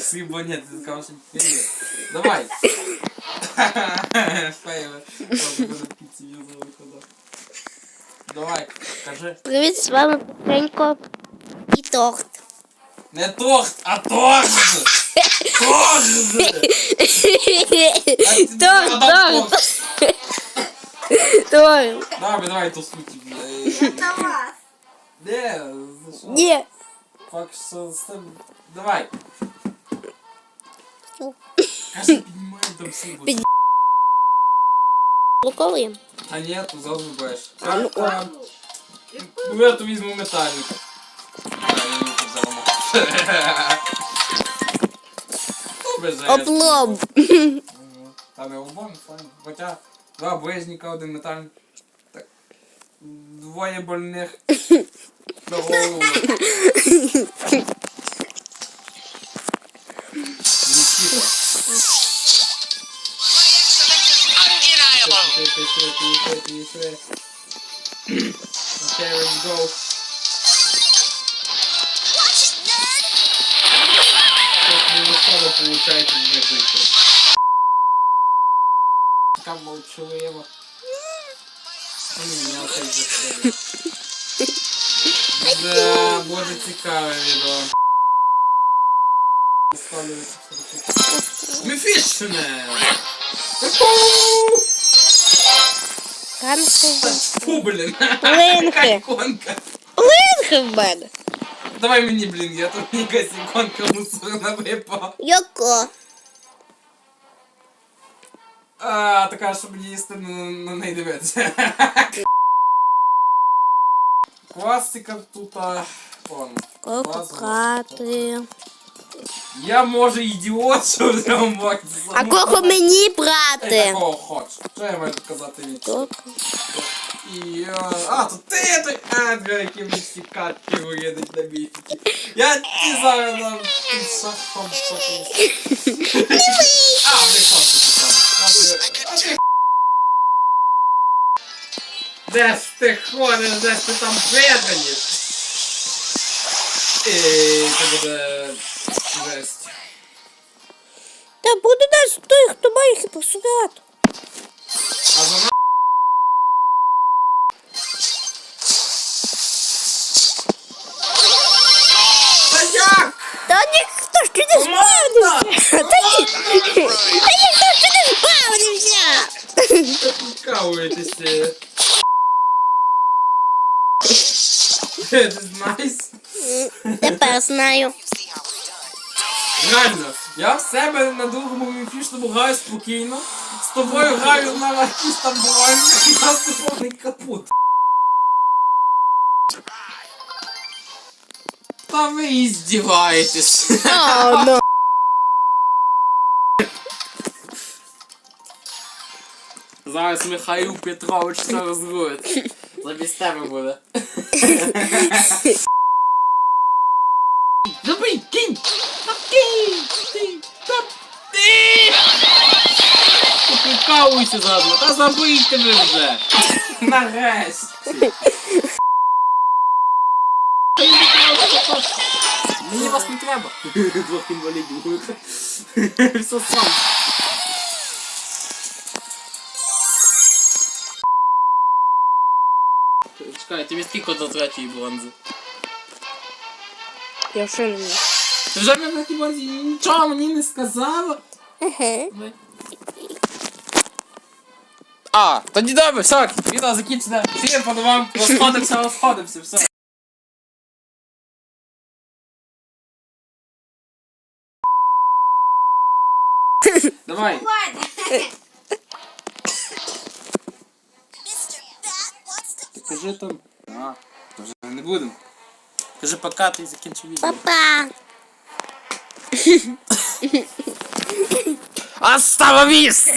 Свій монет, ти сказав, що привіт. Давай. Фейли. Давай, кажи. Привіт, з вами Петренько і торт. Не торт, а торт! Торт! Торт, торт. Торт. Давай, давай, ту суть. Де? За що? З тим? Давай. Ну. Кажи, піднімай там всі буде. Луковий. А ні, тут завжди будеш. А, ну. Ну я то візьму метальник. А, я не взяла. Добре. Облом. Та не облом, файно. Хоча два ближніка, один метальник. Так. Двоє больних. На голову. Нікіта. Undeniable. Пішли, пішли, пішли, пішли. Окей, let's go. Как не весело получается не жити. Така молчалива. Ну, мене опять заходить. Да, боже цікаве відео. Спалюється все. Мефішне! Фу, блін. Блинки. Іконка. Блинки в мене. Давай мені, блін, я тут якась іконка мусорна випала. Яко? А, така, щоб їсти на, на неї дивитися. Класика тут, а... Вон. Кокати. Я, може, ідіот, що взяв мать. А кого мені Ей, брати? такого хоч. Що я маю сказати від Кок- І, а, а, то ти той Едгар, який мені всі катки виїдуть на місяці. Я ті зараз нам ти шахом потім. А, не Де ж ти ходиш, де ж ти там бегаєш? І це буде жесть. Та буде нас той, хто має хіпосрат. А за Та як? Та ніхто ж не Команда! спавнився. Та ні. Та ніхто ж не спавнився. Найс. Тепер знаю. Реально, я в себе на другому міфічному граю спокійно. З тобою граю на якісь там двоє, і нас не повний капут. Та ви і здіваєтесь. О, ну. Зараз Михайло Петрович все розгрує. Замість тебе буде. Забий, кінь! Та кінь! Ти! Та ти! Поприкалуйся заодно, та забийте ви вже! Нарешті! Мені вас не треба! Двох інвалідів. Все сам. Чекай, тобі скільки до третьої бронзи? Я вже не. Ти вже на третій бронзі нічого мені не сказала? Ага. А, тоді добре, все, відео закінчено. Всім по вам, розходимося, розходимося, все. Давай. Ти кажи там. А, вже не будемо. Кажи подкати і закінчи відео. Папа. Остановись!